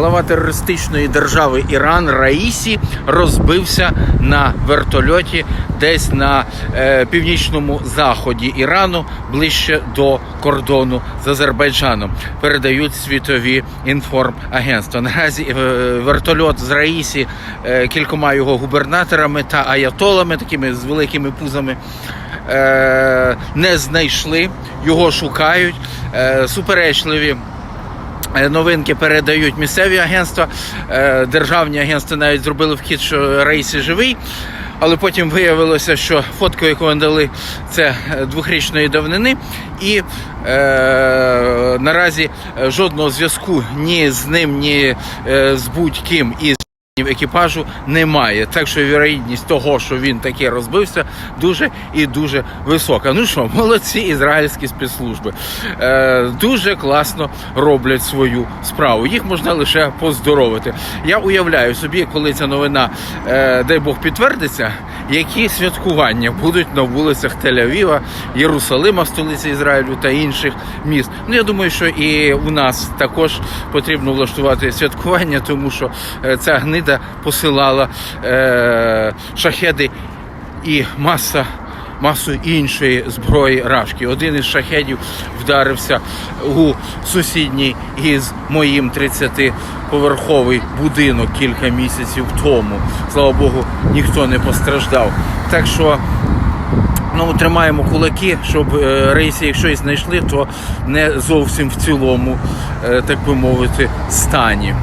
глава терористичної держави Іран Раїсі розбився на вертольоті десь на е, північному заході Ірану, ближче до кордону з Азербайджаном. Передають світові інформагентства. Наразі е, вертольот з Раїсі е, кількома його губернаторами та аятолами, такими з великими пузами. е, Не знайшли, його шукають. Е, Суперечливі Новинки передають місцеві агентства, Е, державні агентства навіть зробили вхід, що Раїсі живий. Але потім виявилося, що фотку, яку вони дали, це е, двохрічної давнини, і е, наразі е, жодного зв'язку ні з ним, ні е, з будь-ким із екіпажу немає. Так що вірогідність того, що він таки розбився, дуже і дуже висока. Ну що, молодці ізраїльські спецслужби. Е, дуже класно роблять свою справу. Їх можна лише поздоровити. Я уявляю собі, коли ця новина, е, дай Бог, підтвердиться, які святкування будуть на вулицях Тель-Авіва, Єрусалима, столиці Ізраїлю та інших міст. Ну я думаю, що і у нас також потрібно влаштувати святкування, тому що е, ця гнида посилала е, шахеди і маса. Масу іншої зброї рашки. Один із шахедів вдарився у сусідній із моїм 30-поверховий будинок кілька місяців тому. Слава Богу, ніхто не постраждав. Так що Ну, тримаємо кулаки, щоб е, рейси, якщо і знайшли, то не зовсім в цілому, е, так би мовити, стані.